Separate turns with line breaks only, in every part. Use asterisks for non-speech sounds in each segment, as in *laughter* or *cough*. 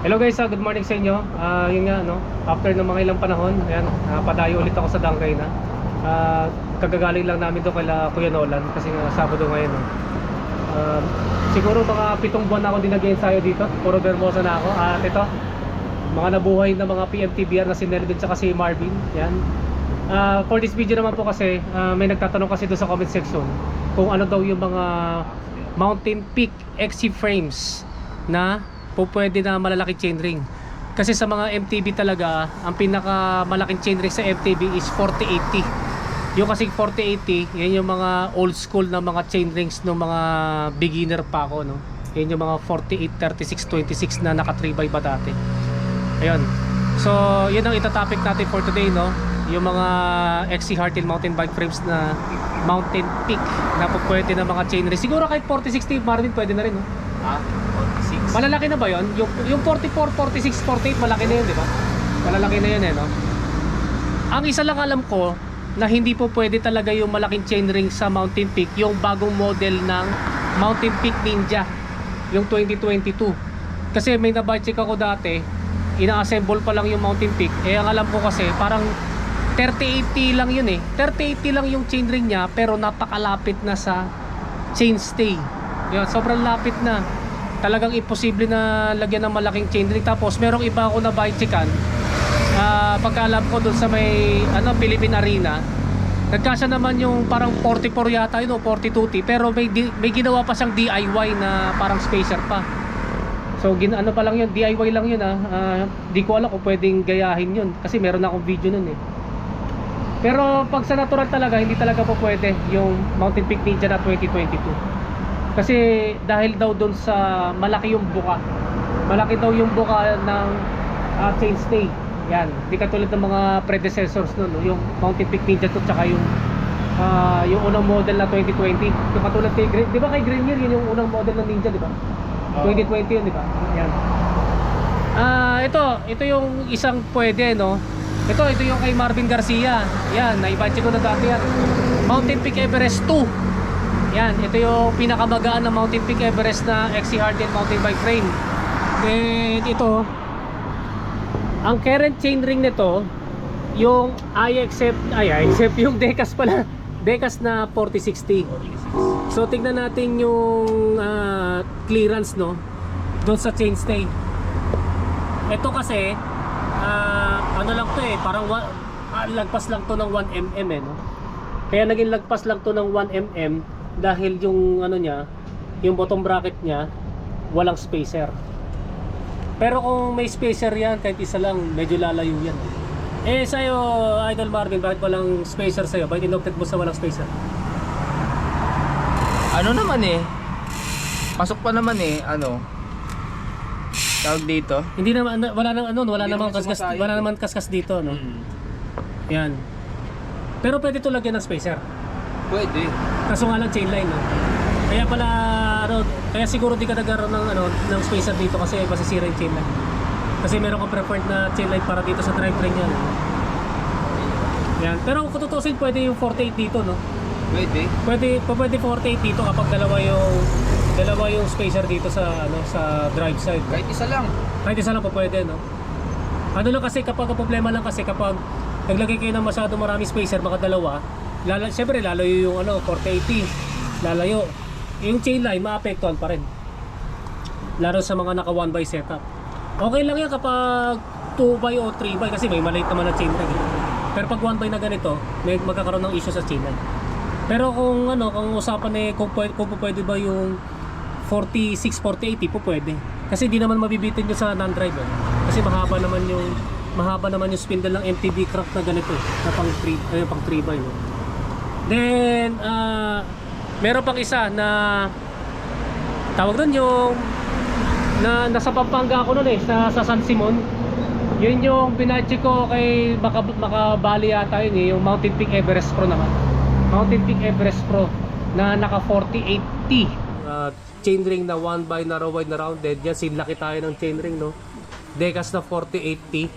Hello guys, ah, good morning sa inyo. Ah, yun nga no, after ng mga ilang panahon, ayan, napadayo ulit ako sa Dangkay na. Ah, kagagaling lang namin doon kay Kuya Nolan kasi nga Sabado ngayon. No. Ah, siguro mga pitong buwan na ako din nag-ensayo dito. Puro Bermosa na ako. At ito, mga nabuhay na mga PMTBR na si Neldon at si Marvin. Yan. Ah, for this video naman po kasi, ah, may nagtatanong kasi doon sa comment section kung ano daw yung mga Mountain Peak XC frames na po pwede na malalaki chainring. Kasi sa mga MTB talaga, ang pinaka malaking chainring sa MTB is 4080. Yung kasi 4080, yan yung mga old school na mga chainrings ng mga beginner pa ako, no. Yan yung mga 48, 36, 26 na naka 3 by ba dati. Ayun. So, yun ang itatopic natin for today, no? Yung mga XC Hardtail mountain bike frames na mountain peak na po pwede na mga chainring. Siguro kahit 4060 Marvin pwede na rin, no?
Ha? 46.
Malalaki na ba yon? Yung, yung 44, 46, 48, malaki na yun, di ba? Malalaki na yun eh, no? Ang isa lang alam ko, na hindi po pwede talaga yung malaking chainring sa Mountain Peak, yung bagong model ng Mountain Peak Ninja, yung 2022. Kasi may na-buy check ako dati, ina-assemble pa lang yung Mountain Peak. Eh, ang alam ko kasi, parang 3080 lang yun eh. 3080 lang yung chainring niya, pero napakalapit na sa chainstay. Yun, sobrang lapit na. Talagang imposible na lagyan ng malaking chainring. Tapos merong iba ako na checkan. Ah, pagkaalam ko dun sa may ano Philippine Arena, nagkasya naman yung parang 44 yata yun o 42T pero may may ginawa pa siyang DIY na parang spacer pa. So gin ano pa lang yun, DIY lang yun ah. Ah, di ko alam kung pwedeng gayahin yun kasi meron akong video nun eh. Pero pag sa natural talaga, hindi talaga po pwede yung Mountain Peak Ninja na 2022. Kasi dahil daw doon sa malaki yung buka. Malaki daw yung buka ng uh, chainstay. Yan, hindi katulad ng mga predecessors nun, no? yung Mountain Peak Ninja to tsaka yung ah, yung unang model na 2020. Yung katulad kay Green, 'di ba kay Grenier yun yung unang model ng Ninja, 'di ba?
Oo.
2020 yun, 'di ba? Yan. Ah, ito, ito yung isang pwede, no? Ito, ito yung kay Marvin Garcia. Yan, naibatch ko na dati yan. Mountain Peak Everest 2. Yan, ito yung pinakamagaan ng Mountain Peak Everest na XC Hardtail mountain bike frame. And ito, ang current chainring nito, yung I accept, ay, I accept yung Decas pala. *laughs* Decas na 4060.
46.
So tignan natin yung ah, clearance no doon sa chainstay. Ito kasi ah, ano lang to eh, parang ah, lagpas lang to ng 1 mm eh no. Kaya naging lagpas lang to ng 1 mm dahil yung ano niya, yung bottom bracket niya walang spacer. Pero kung may spacer yan, kahit isa lang, medyo lalayo yan. Eh sa'yo, Idol Marvin, bakit walang spacer sa'yo? Bakit inopted mo sa walang spacer?
Ano naman eh? Pasok pa naman eh, ano? Tawag dito?
Hindi naman wala nang ano, wala namang
naman
kaskas, wala
eh.
naman kaskas dito, no.
Hmm.
Yan. Pero pwede to lagyan ng spacer.
Pwede.
Kaso nga lang chain line, no. Kaya pala ano, kaya siguro di ka nagkaroon ng ano ng spacer dito kasi masisira yung chain line. Kasi meron kang preferred na chain line para dito sa drivetrain yan. no? Yan. Pero kung tutusin pwede yung 48 dito, no.
Pwede.
Pwede pwede 48 dito kapag dalawa yung dalawa yung spacer dito sa ano sa drive side.
Kahit isa lang.
Kahit isa lang po pwede, no? Ano lang kasi kapag problema lang kasi kapag naglagay kayo ng masyado marami spacer, mga dalawa, lala, syempre lalayo yung ano, 480, lalayo. Yung chain line, maapektuhan pa rin. Lalo sa mga naka 1 by setup. Okay lang yan kapag 2 by o 3 by kasi may maliit naman na chain line. eh. Pero pag 1 by na ganito, may magkakaroon ng issue sa chain line. Pero kung ano, kung usapan eh kung pwede, kung pwede ba yung 46, 4080 po pwede. Kasi di naman mabibitin nyo sa non-drive eh. Kasi mahaba naman yung mahaba naman yung spindle ng MTB craft na ganito eh, na pang 3 ay pang 3 by no. Then ah meron pang isa na tawag doon yung na nasa Pampanga ako noon eh sa, sa San Simon. Yun yung pinadche ko kay Maka, Makabali yata yun eh, yung Mountain Peak Everest Pro naman. Mountain Peak Everest Pro na naka 48T. Uh, chainring na 1 by narrow wide na rounded. Yan, sinlaki tayo ng chainring, no? Decas na 48T.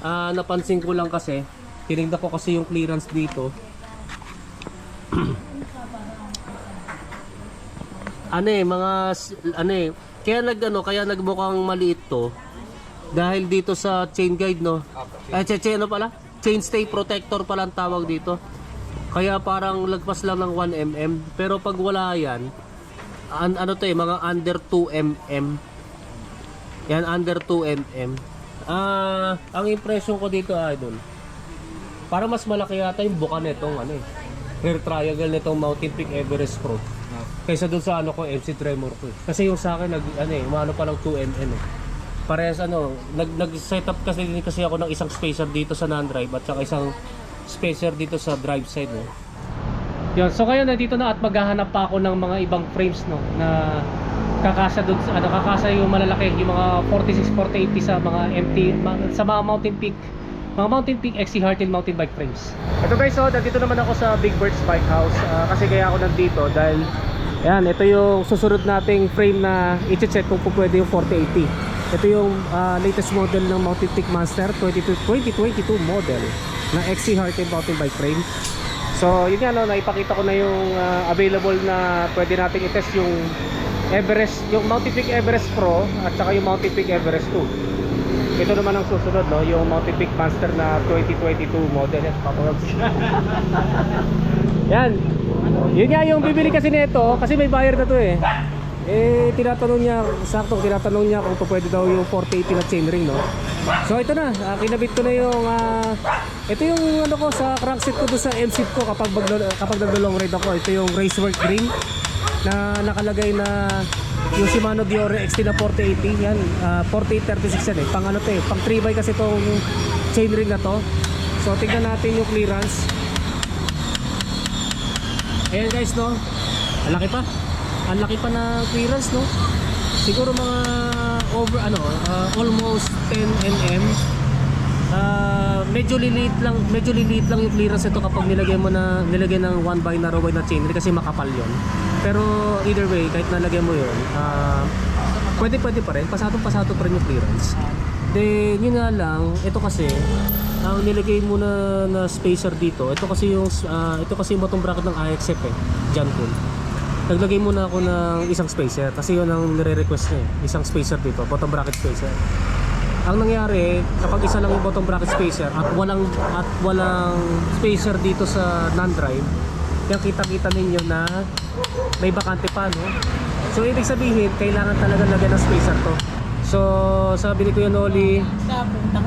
Ah, napansin ko lang kasi, tinignan ko kasi yung clearance dito. *clears throat* ano eh, mga, ano eh, kaya nag, ano, kaya nagmukhang maliit to. Dahil dito sa chain guide, no? Ay, che, che, ano pala? Chain stay protector pala ang tawag dito. Kaya parang lagpas lang ng 1 mm. Pero pag wala yan, an, ano to eh, mga under 2 mm. Yan, under 2 mm. Ah, ang impression ko dito, idol, para mas malaki yata yung buka nitong ano eh, rear triangle nitong Mountain Peak Everest Pro. Kaysa dun sa ano ko, MC Tremor ko. eh. Kasi yung sa akin, nag, ano eh, umano pa ng 2 mm eh. Parehas ano, nag, nag-set up kasi din kasi ako ng isang spacer dito sa non-drive at saka isang spacer dito sa drive side no. Yun, so ngayon nandito na at maghahanap pa ako ng mga ibang frames no na kakasa doon sa ano kakasa yung malalaki yung mga 46 480 sa mga MT sa mga Mountain Peak mga Mountain Peak XC Hartin mountain bike frames. Ito guys, so nandito naman ako sa Big Bird's Bike House Ah, kasi kaya ako nandito dahil Ayan, ito yung susunod nating frame na i-check kung po pwede yung 4080. Ito yung ah, latest model ng Mountain Peak Monster 22 2022 model na XC Hartin mountain bike frame. So, yun nga no, naipakita ko na yung ah, available na pwede nating i-test yung Everest, yung Mountain Peak Everest Pro at saka yung Mountain Peak Everest 2. Ito naman ang susunod no, yung Mountain Peak Monster na 2022 model. Yan. *laughs* Yan. Yun nga yung bibili kasi nito kasi may buyer na to eh. Eh tinatanong niya, sakto tinatanong niya kung pwede daw yung 480 na chainring no. So ito na, ah, kinabit ko na yung ah, ito yung ano ko sa crankset ko doon sa M-seat ko kapag kapag naglo-long ride ako. Ito yung Racework Green na nakalagay na yung Shimano Diore XT na 4080 yan ah, 4836 yan eh pang ano to eh pang 3x kasi itong chainring na to so tingnan natin yung clearance Ayan guys no. Ang laki pa. Ang laki pa ng clearance no. Siguro mga over ano, uh, almost 10 mm. Uh, medyo liliit lang, medyo liliit lang yung clearance ito kapag nilagay mo na nilagay ng one by narrow wide na chainring kasi makapal 'yon. Pero either way, kahit nalagay mo 'yon, uh, pwede pwede pa rin. Pasado pasado pa rin yung clearance. Then yun nga lang, ito kasi ang nilagay mo na, na spacer dito, ito kasi yung ah, ito kasi yung bottom bracket ng IXF eh, John Cool. Naglagay muna ako ng isang spacer kasi yun ang nire-request niya eh, isang spacer dito, bottom bracket spacer. Ang nangyari, kapag isa lang yung bottom bracket spacer at walang at walang spacer dito sa non-drive, yung kita-kita ninyo na may bakante pa, no? So, ibig sabihin, kailangan talaga lagyan ng spacer to. So, sabi ni Kuya Noli,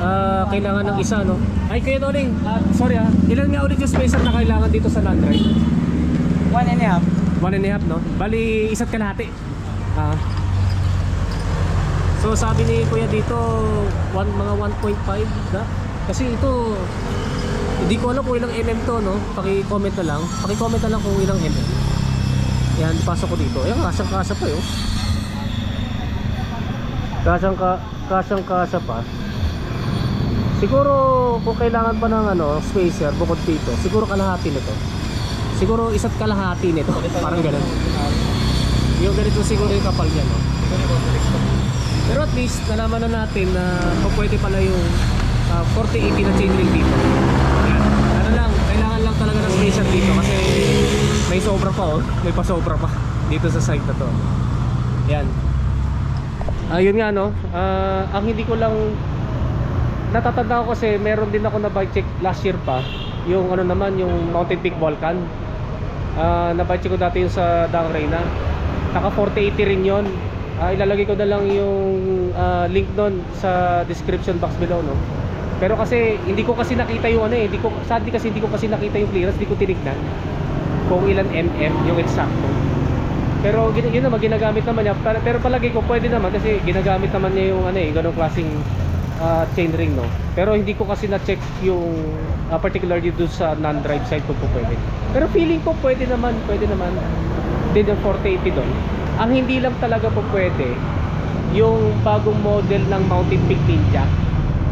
ah, kailangan ng isa, no? Ay, Kuya Noli, ah, sorry ah, ilan nga ulit yung spacer na kailangan dito sa non-drive?
One and a half.
One and a half, no? Bali, isa't kalahati. Ah. So, sabi ni Kuya dito, one, mga 1.5 na. Kasi ito, hindi ko alam kung ilang mm to, no? Paki-comment na lang. Paki-comment na lang kung ilang mm. Yan, pasok ko dito. Ayan, kasang kasa pa yun. Kasang ka, kasang kasa pa. Siguro kung kailangan pa ng ano, spacer bukod dito, siguro kalahati nito. Siguro isa't kalahati nito. Parang ganun. Yung ganito siguro yung kapal niya, no? Pero at least, nalaman na natin na pwede pala yung ah, 4080 na chainring dito. Yan. Ano lang, kailangan lang talaga ng spacer dito kasi may sobra pa oh. May pasobra pa *laughs* dito sa site na to. Yan. Ayun nga no, Ah, ang hindi ko lang natatanda ko kasi meron din ako na bike check last year pa. Yung ano naman, yung Mountain Peak Volcan. Ah, na-bike check ko dati yung sa Dang Reyna. Naka 4080 rin yon. Ah, ilalagay ko na lang yung ah, link doon sa description box below no. Pero kasi hindi ko kasi nakita yung ano eh, hindi ko sadly kasi hindi ko kasi nakita yung clearance, hindi ko tinignan kung ilan mm yung eksakto. Pero yun naman ginagamit naman niya. Pero, palagi ko pwede naman kasi ginagamit naman niya yung ano eh, ganung klaseng ah, chainring no. Pero hindi ko kasi na-check yung ah, particularly doon sa non-drive side kung po pwede. Pero feeling ko pwede naman, pwede naman din yung 480 doon. Ang hindi lang talaga po pwede yung bagong model ng Mountain Peak Ninja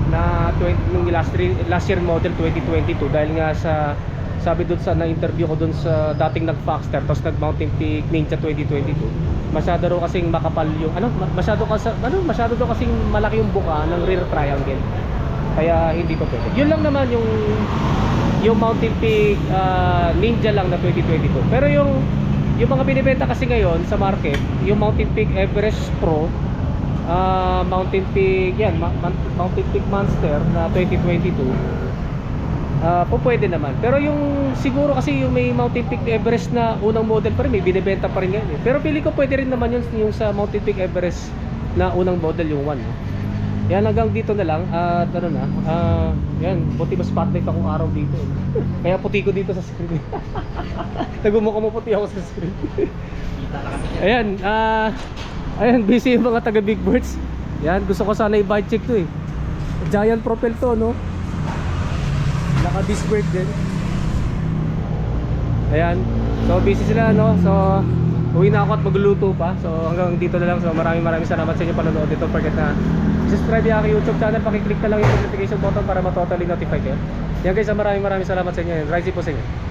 na 20, nung last, last year model 2022 dahil nga sa sabi doon sa na-interview ko doon sa dating nag-Foxter tapos nag-Mountain Peak Ninja 2022 masyado raw kasing makapal yung ano ma- masyado kasi ano masyado daw kasing malaki yung buka ng rear triangle. Kaya hindi pa pwede. Yun lang naman yung yung Mountain Peak ah, Ninja lang na 2022 pero yung yung mga binibenta kasi ngayon sa market yung Mountain Peak Everest Pro uh, Mountain Peak yan Ma Mountain Peak Monster na 2022 Uh, ah, po pwede naman. Pero yung siguro kasi yung may Mountain Peak Everest na unang model pa rin, may binibenta pa rin ngayon. Eh. Pero pili ko pwede rin naman yun yung sa Mountain Peak Everest na unang model yung 1. Yan hanggang dito na lang at ano na, ah, yan, buti mas spotlight akong araw dito. eh. *laughs* Kaya puti ko dito sa screen. *laughs* Nagumukha mo puti ako sa screen. *laughs* ayan, ah, ayan, busy yung mga taga Big Birds. Yan, gusto ko sana i-bike check to eh. Giant propel to, no? Naka disc brake din. Ayan. So busy sila no. So uwi na ako at magluluto pa. So hanggang dito na lang. So maraming maraming salamat sa inyo panonood. Don't forget na subscribe yung aking YouTube channel. Pakiclick na lang yung notification button para ma-totally notify kayo. Yan guys, maraming maraming salamat sa inyo. Rise po sa inyo.